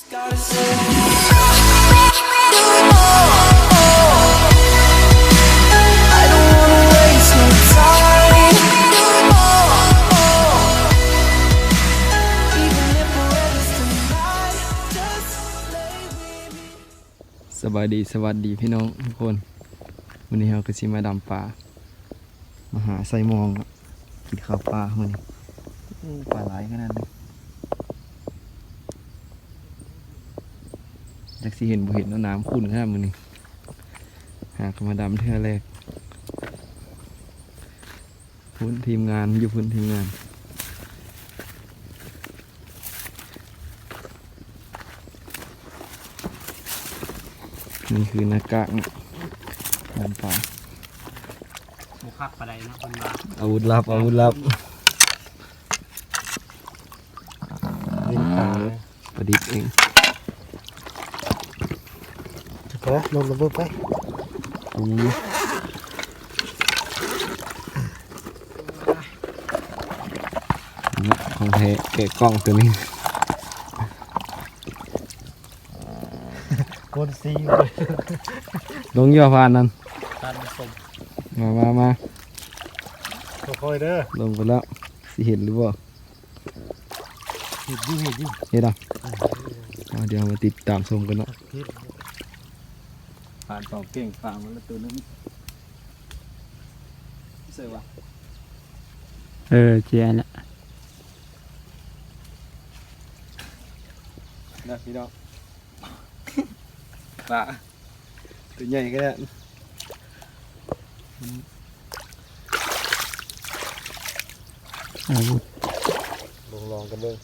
สบายดีสวัสดีพี่น้องทุกคนวันนี้เราก็สิมาดำปลามาหาไซมองกินข้าวปลามันนี้ปลาหลายขนาดนี้ อยากสิเห็นบ่เห็นแล้วน้ำขุ่นขนาดมันนี้หากนมาดำเท่าแรกพื้นทีมงานอยู่พื้นทีมงานนี่คือหน้ากากดำปลาบุคักปลาไดเนาะคนว่าอาวุธลับอาวุธลับยิงตาประดิษฐ์เอง ไปลงระเบิดไปอืมนี่ของแท้แกะกล้องตัวนี้คนซีเลยลงย่อพานนั้นตันสมมามามาค่อยๆเด้อลงไปแล้วสิเห็นหรือเปล่าเห็นดอยู่เห็นดอยู่เห็นอะเดี๋ยวมาติดตามชมกันเนาะ ผ่านเป่าเก่งฝ่ามันละตัวนึงเสือวะเออเจียละนะพี่น้องปลาตัวใหญ่ก็ได้อาวุธลองลองกันเบิ่ง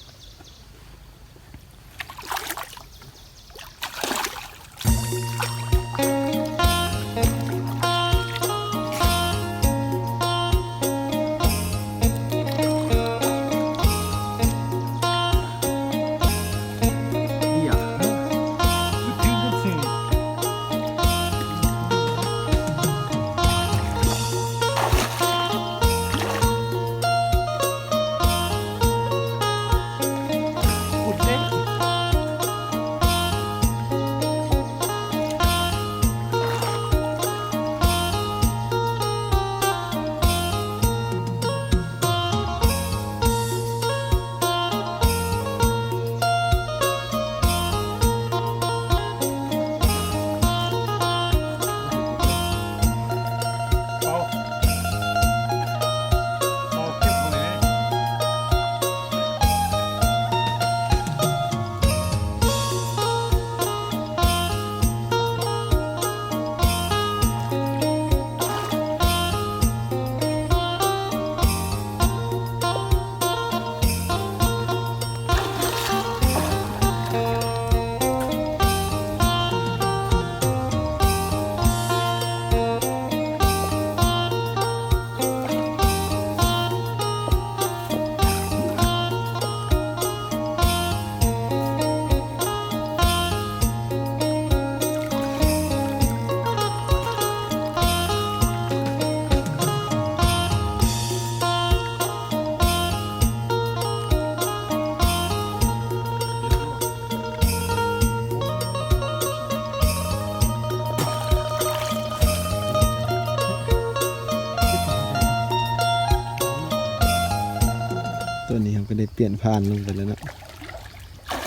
ผ่านลงไปแล้วนะ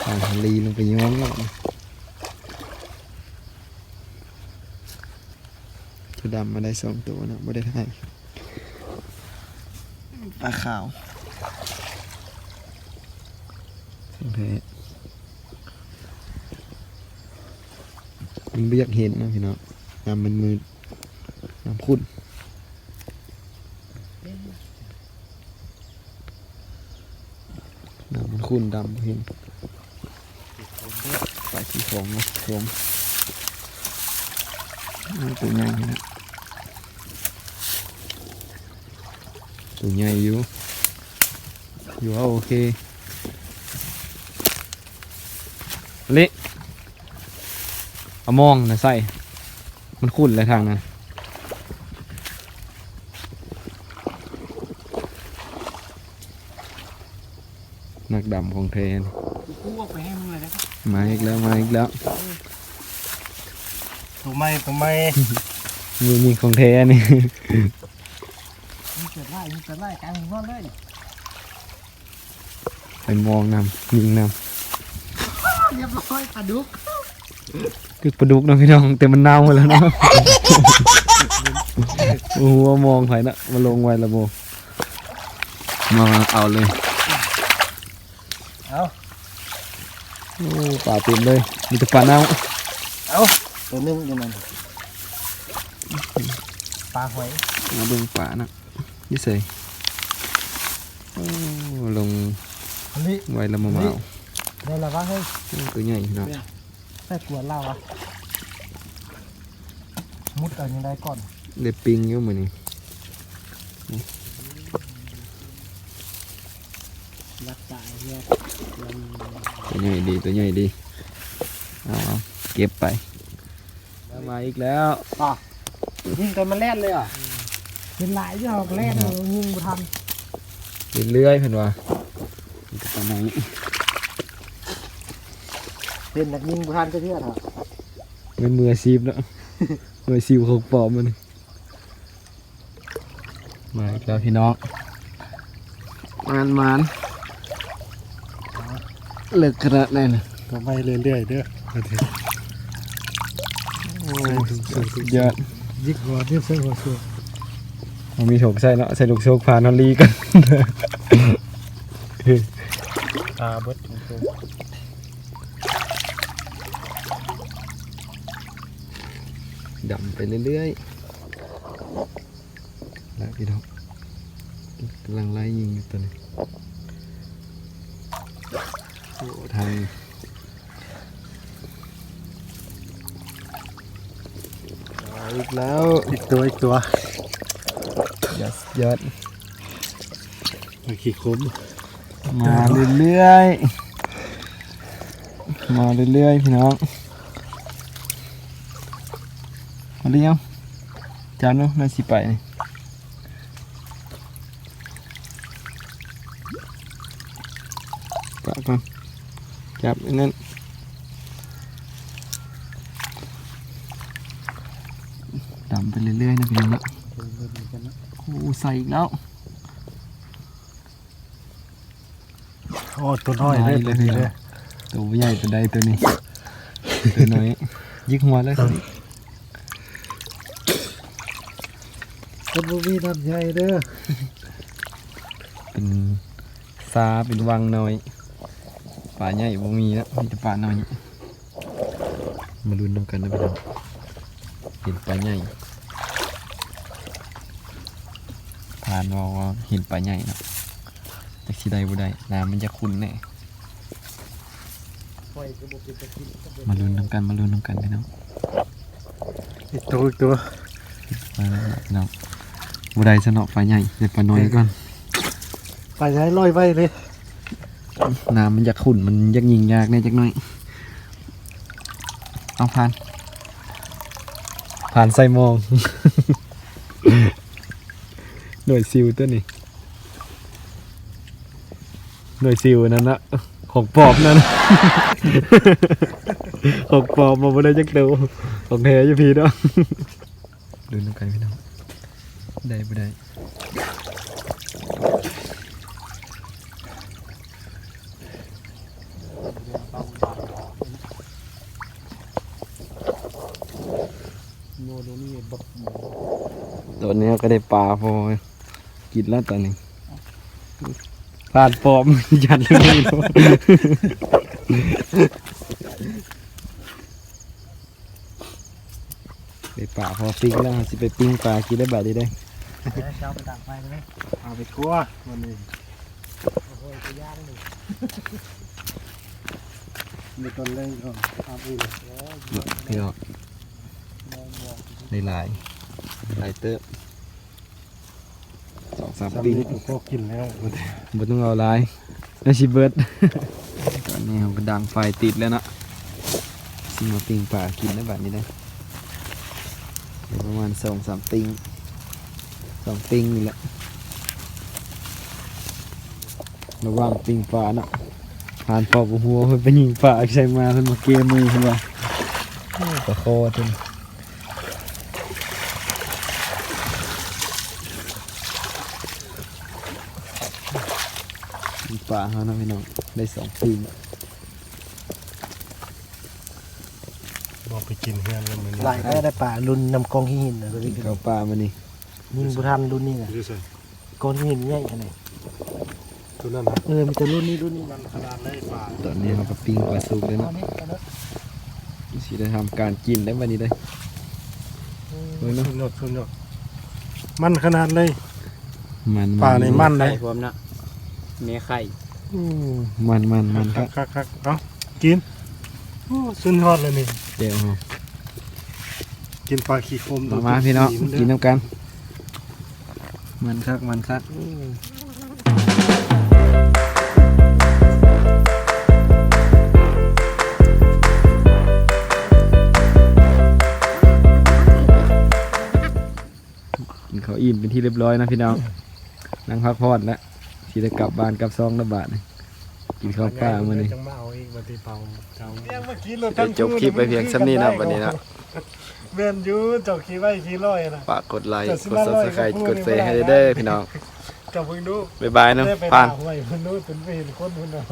ผ่านทะลีลงไปย้อนแล้วนะตัวดำมาได้สองตัวนะไม่ได้ถ่ายปลาขาวของแท้มันไม่อยากเห็นนะพี่น้องน้ำมันมืดน้ำขุ่น น้ำมันขุ่นดำเห็นปลาที่ของนะผมเอาตัวใหญ่นะตัวใหญ่อยู่อยู่ว่าโอเคเละอมองนะใส่มันขุ่นเลยทางนั้น นักดำของเทนกูออกไปให้มึงเลยนะมาอีกแล้วมาอีกแล้วตัวไม่ตัวไม่มือยิงของแท้นี่มึงเกิดไล่มึงเกิดไล่กลางหัวเลยไปมองนำยิงนเรียบร้อยปลาดุกำคือปลาดุกเนาะพี่น้องแต่มันเน่าหมดแล้วเนาะโอ้โหมองไผนะมาลงไว้ละโบมาเอาเลย เอาโอ้ป่าเต็มเลยมีแต่ปลาเน่าเอาตัวนึงอยู่นั่นปลาหอยมาเบิ่งป่านะยี่เสยโอ้ลงอันนี้ไว้ละมามาเอาได้แล้ววะเฮ้ยโอ้ตัวใหญ่พี่น้องใส่กวนเหล้าอะมุดเอายังได้ก่อนเล็บปิงอยู่มือนี่ รักษาเนี่ยตัวใหญ่ดีตัวใหญ่ดีเอาเอาเก็บไปแล้วมาอีกแล้วยิงกันมาแล่นเลยอะเป็นหลายที่เราแล่นเลยยิงบุทันเรื่อยๆเพิ่นว่ามีแต่ปลาเน่าเป็นนักยิงบุทันจะเชื่อเหรอเป็นมืออาชีพแล้วมืออาชีพของปลอมมันมาอีกแล้วพี่น้องมานมาน เลิกขนาดไหนนะก็ไปเรื่อยๆเด้อโอ้ยสุดยอดยิงหัวเทียบเส้นหัวเสือมันมีโฉกใส่เนาะใส่ลูกโชกพานอนลีกันตาเบิดตรงดำไปเรื่อยๆแล้วพี่น้องกำลังไล่ยิงอยู่ตัวนี้ โอ้ทางเอาอีกแล้วๆอีกตัวอีกตัวยอดยอดมาขี่คุ้มมาเรื่อยๆ มาเรื่อยๆ พี่น้อง มาเรียวจานเนาะน่าสิไปนี่ปะก่อน จับอันนั้นดำไปเรื่อยๆนะพี่น้องนะโอ้ใส่อีกแล้วโอ้ตัวน้อยเลยตัวนี้เลยตัวใหญ่ตัวใดตัวนี้ ตัวน้อยยิกหัวเลยตัวนี้คนบุบีน้ำใหญ่เด้อเป็นซาเป็นวังน้อย ป่าใหญ่บ่มีแล้วมีแต่ป่าน้อยมาลุ้นนำกันนะพี่น้องเห็นป่าใหญ่ผ่านว่าว่าเห็นป่าใหญ่เนาะแต่สิได้บ่ได้น้ำมันจะขุ่นแน่มาลุ้นนำกันมาลุ้นนำกันพี่น้องอีกตัวอีกตัวมาแล้วพี่น้องบ่ได้ซะเนาะป่าใหญ่เดี๋ยวป่าน้อยก่อนไปใช้ลอยไว้เลย น้ำมันอยากขุ่นมันอยากยิงยากแน่จักหน่อยเอาผ่านผ่านใส่มองหน่วยซิลตัวนี้หน่วยซิลนั่นนะของปลอบนั่นของปลอบมาบ่ได้จักเดียวของแท้อยู่พี่เนาะดูน้ำกันพี่น้องได้บ่ได้ โมโดนี่บักตัวนี้ก็ได้ปลาพอกินแล้วตอนนี้ผ่านปลอมยันเลยเนาะได้ปลาพอปิ้งแล้วสิไปปิ้งปลากินได้แบบนี้ได้เช้าไปต่างไฟเลยเอาไปคั่ววันนี้โอ้ยจะย่างเลยมีต้นเล่งก่อนเอาไปเลยพี่น้อง ได้หลายหลายเติบสองสามสามปิ้งลิตรก็กินแล้วบ่ต้องเอาหลายแล้วชิเบิดตอนนี้เราก็ดังไฟติดแล้วนะสิมาปิ้งปลากินได้แบบนี้ได้เดี๋ยวประมาณสองสามปิ้งสองปิ้งนี่แหละระหว่างปิ้งปลาเนาะผ่านปอบหัวเพิ่นไปยิงป่าใส่มาเพิ่นมาเกมมือเพิ่นว่าโอ้ปลาคอเพิ่นยิงป่าเฮานะพี่น้องได้สองปีนบอกไปกินเฮือนแล้วมันหลายก็ได้ป่ารุ่นนำกองหินนะก็กิได้นข้าวป่ามานี่ยิงบุทันรุ่นนี้นะดูสิกองหินใหญ่ขนาดตัวนั้นนะเออมันจะรุ่นนี้รุ่นนี้มันขนาดได้ป่าตอนนี้เราก็ปิ้งปลาสุกเลยเนาะสิได้ทำการกินได้วันนี้ได้เบิ่งเนาะสุดยอดสุดยอดมันขนาดเลยมันป่าในมันเลไข่ยพร้อมนะ เมียไข่มันมันมันคคัรักบคักคักเอากินโอ้สุดยอดเลยนี่เดี๋ยวเอากินปลาขี้โคมมามาพี่น้องกินน้ำกัน มันคักมันคักกินข้าวอิ่มเป็นที่เรียบร้อยนะพี่น้องนั่งพักผ่อนแล้ว สิได้กลับบ้านกลับซองแล้วบาทนี่กินข้าวปลามื้อนี้ จังมาเอาอีกมาตีเป่าเจ้าเนี่ยเมื่อกี้เดี๋ยวจบคลิปไปเพียงซ้ำนี้นะวันนี้นะเวียนอยูเจ้าขี้ไว้ขี้ร้อยนะฝากกดไลค์ กด subscribe กดแชร์ให้เด้อพี่น้องเจ้าเพิ่งดูบ๊ายบายเนาะได้ไปผ่านด่าหวยเพิ่นดูเป็นไปเห็นคนเพิ่นเอาไป